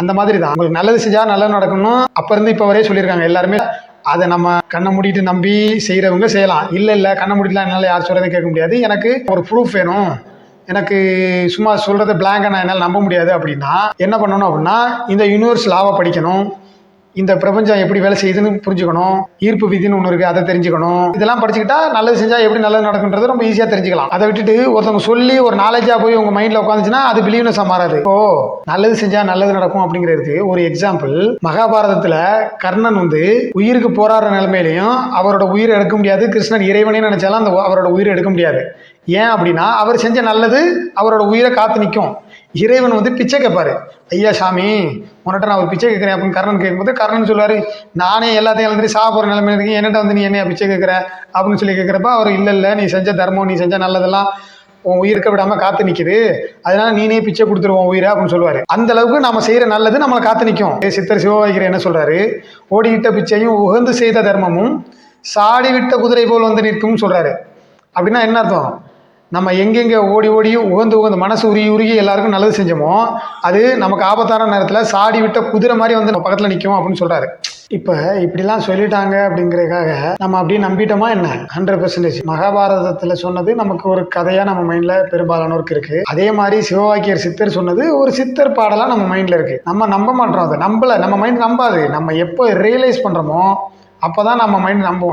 அந்த மாதிரி தான் உங்களுக்கு நல்லது செஞ்சால் நல்லது நடக்கணும். அப்போ இருந்து இப்போ வரையே சொல்லியிருக்காங்க எல்லாருமே. அதை நம்ம கண்ணை மூடிட்டு நம்பி செய்கிறவங்க செய்யலாம். இல்லை இல்லை கண்ணை மூடிட்டுலாம் என்னால் யார் சொல்கிறதை கேட்க முடியாது. எனக்கு ஒரு ப்ரூஃப் வேணும். எனக்கு சும்மா சொல்கிறத பிளாங்கை நான் என்னால் நம்ப முடியாது அப்படின்னா என்ன பண்ணணும் அப்படின்னா இந்த யூனிவர்ஸ் லாவை படிக்கணும். இந்த பிரபஞ்சம் எப்படி வேலை செய்யுதுன்னு புரிஞ்சுக்கணும். ஈர்ப்பு விதின்னு ஒன்று இருக்குது அதை தெரிஞ்சுக்கணும். இதெல்லாம் படிச்சுக்கிட்டா நல்லது செஞ்சால் எப்படி நல்லது நடக்குன்றது ரொம்ப ஈஸியாக தெரிஞ்சுக்கலாம். அதை விட்டுட்டு ஒருத்தவங்க சொல்லி ஒரு நாலேஜாக போய் உங்கள் மைண்டில் உட்காந்துச்சுன்னா அது பிலீவ்னஸாக மாறாது ஓ நல்லது செஞ்சால் நல்லது நடக்கும் அப்படிங்கிறதுக்கு ஒரு எக்ஸாம்பிள் மகாபாரதத்தில் கர்ணன் வந்து உயிருக்கு போராடுற நிலைமையிலையும் அவரோட உயிர் எடுக்க முடியாது. கிருஷ்ணன் இறைவனே நினைச்சாலும் அந்த அவரோட உயிரை எடுக்க முடியாது. ஏன் அப்படின்னா அவர் செஞ்ச நல்லது அவரோட உயிரை காத்து நிற்கும் இறைவன் வந்து பிச்சை கேட்பாரு. ஐயா சாமி உன்கிட்ட நான் ஒரு பிச்சை கேட்குறேன் அப்படின்னு கர்ணன் கேட்கும்போது கர்ணன் சொல்லுவார் நானே எல்லாத்தையும் இழந்துட்டு சாக போகிற நிலைமையில இருக்கேன் என்னட்ட வந்து நீ என்னையா பிச்சை கேட்குற அப்படின்னு சொல்லி கேட்குறப்ப அவர் இல்லை இல்லை நீ செஞ்ச தர்மம் நீ செஞ்ச நல்லதெல்லாம் உன் உயிருக்கு விடாமல் காத்து நிற்குது அதனால நீனே பிச்சை கொடுத்துருவோம் உயிரை அப்படின்னு சொல்லுவார். அந்த அளவுக்கு நம்ம செய்கிற நல்லது நம்மளை காத்து நிற்கும் சித்தர் சிவவாய்கர் என்ன சொல்கிறாரு ஓடிவிட்ட பிச்சையும் உகந்து செய்த தர்மமும் சாடிவிட்ட குதிரை போல் வந்து நிற்கும்னு சொல்கிறாரு அப்படின்னா என்ன அர்த்தம்? நம்ம எங்கெங்கே ஓடி ஓடி உகந்து உகந்து மனசு உருகி உருகி எல்லாருக்கும் நல்லது செஞ்சோமோ அது நமக்கு ஆபத்தான நேரத்தில் சாடி விட்ட குதிரை மாதிரி வந்து நம்ம பக்கத்தில் நிற்கும் அப்படின்னு சொல்கிறாரு இப்போ இப்படிலாம் சொல்லிட்டாங்க அப்படிங்கிறதுக்காக நம்ம அப்படியே நம்பிட்டோமா என்ன? ஹண்ட்ரட் பர்சன்டேஜ் மகாபாரதத்தில் சொன்னது நமக்கு ஒரு கதையாக நம்ம மைண்டில் பெரும்பாலானோருக்கு இருக்குது அதே மாதிரி சிவவாக்கியர் சித்தர் சொன்னது ஒரு சித்தர் பாடலாக நம்ம மைண்டில் இருக்குது நம்ம நம்ப மாட்டோம் அதை. நம்பலை. நம்ம மைண்ட் நம்பாது. நம்ம எப்போ ரியலைஸ் பண்ணுறோமோ அப்போ தான் நம்ம மைண்ட் நம்புவோம்.